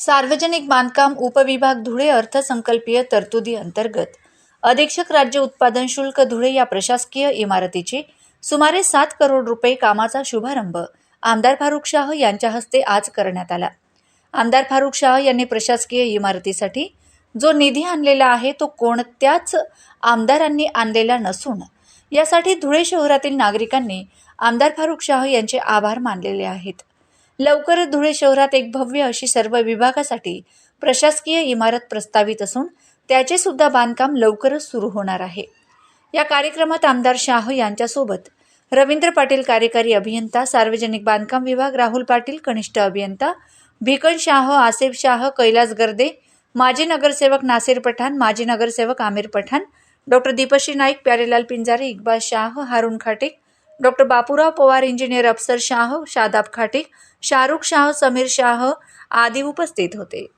सार्वजनिक बांधकाम उपविभाग धुळे अर्थसंकल्पीय तरतुदी अंतर्गत. अधीक्षक राज्य उत्पादन शुल्क धुळे या प्रशासकीय इमारतीची सुमारे सात करोड रुपये कामाचा शुभारंभ आमदार फारुख शाह यांच्या हस्ते आज करण्यात आला. आमदार फारुख शाह यांनी प्रशासकीय इमारतीसाठी जो निधी आणलेला आहे तो कोणत्याच आमदारांनी आणलेला नसून यासाठी धुळे शहरातील नागरिकांनी आमदार फारुख शाह यांचे आभार मानलेले आहेत. लवकरच धुळे शहरात एक भव्य अशी सर्व विभागासाठी प्रशासकीय इमारत प्रस्तावित असून त्याचे सुद्धा बांधकाम लवकरच सुरू होणार आहे. या कार्यक्रमात आमदार शाह यांच्यासोबत रवींद्र पाटील कार्यकारी अभियंता सार्वजनिक बांधकाम विभाग राहुल पाटील कनिष्ठ अभियंता भिकन शाह आसेफ शाह कैलास गर्दे माजी नगरसेवक नासिर पठाण माजी नगरसेवक Aamir Pathan doctor Deepashri Naik Pyarelal Pinjare Iqbal Shah Haroon Khatik doctor Bapurao Pawar engineer Afsar Shah Shadab Khatik Shahrukh Shah Sameer Shah आदी उपस्थित होते.